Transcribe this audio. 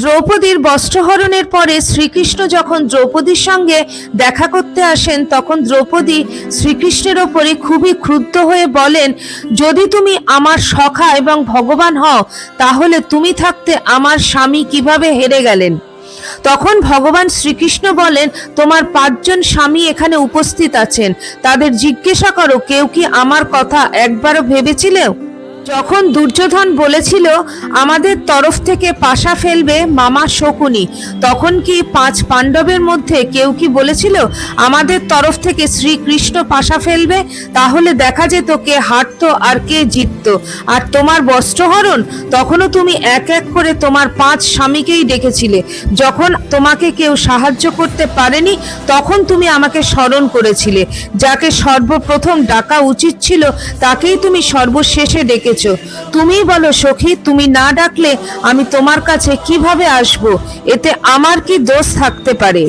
দ্রৌপদীর বস্ত্রহরণের পরে শ্রীকৃষ্ণ যখন দ্রৌপদীর সঙ্গে দেখা করতে আসেন, তখন দ্রৌপদী শ্রীকৃষ্ণের ওপরে খুবই ক্রুদ্ধ হয়ে বলেন, যদি তুমি আমার সখা এবং ভগবান হও, তাহলে তুমি থাকতে আমার স্বামী কীভাবে হেরে গেলেন? তখন ভগবান শ্রীকৃষ্ণ বলেন, তোমার পাঁচজন স্বামী এখানে উপস্থিত আছেন। তাদের জিজ্ঞাসা করো, কেউ কি আমার কথা একবারও ভেবেছিলেও যখন দুর্যোধন বলেছিল, আমাদের তরফ থেকে পাশা ফেলবে মামা শকুনি, তখন কি পাঁচ পাণ্ডবের মধ্যে কেউ কি বলেছিল, আমাদের তরফ থেকে শ্রীকৃষ্ণ পাশা ফেলবে? তাহলে দেখা যেত কে হারতো আর কে জিততো। আর তোমার বস্ত্রহরণ? তখনও তুমি এক এক করে তোমার পাঁচ স্বামীকেই ডেকেছিলে। যখন তোমাকে কেউ সাহায্য করতে পারেনি, তখন তুমি আমাকে স্মরণ করেছিলে। যাকে সর্বপ্রথম ডাকা উচিত ছিল, তাকেই তুমি সর্বশেষে ডেকেছো তুমি বলো সখী, তুমি না ডাকলে আমি তোমার কাছে কীভাবে আসব? এতে আমার কি দোষ থাকতে পারে?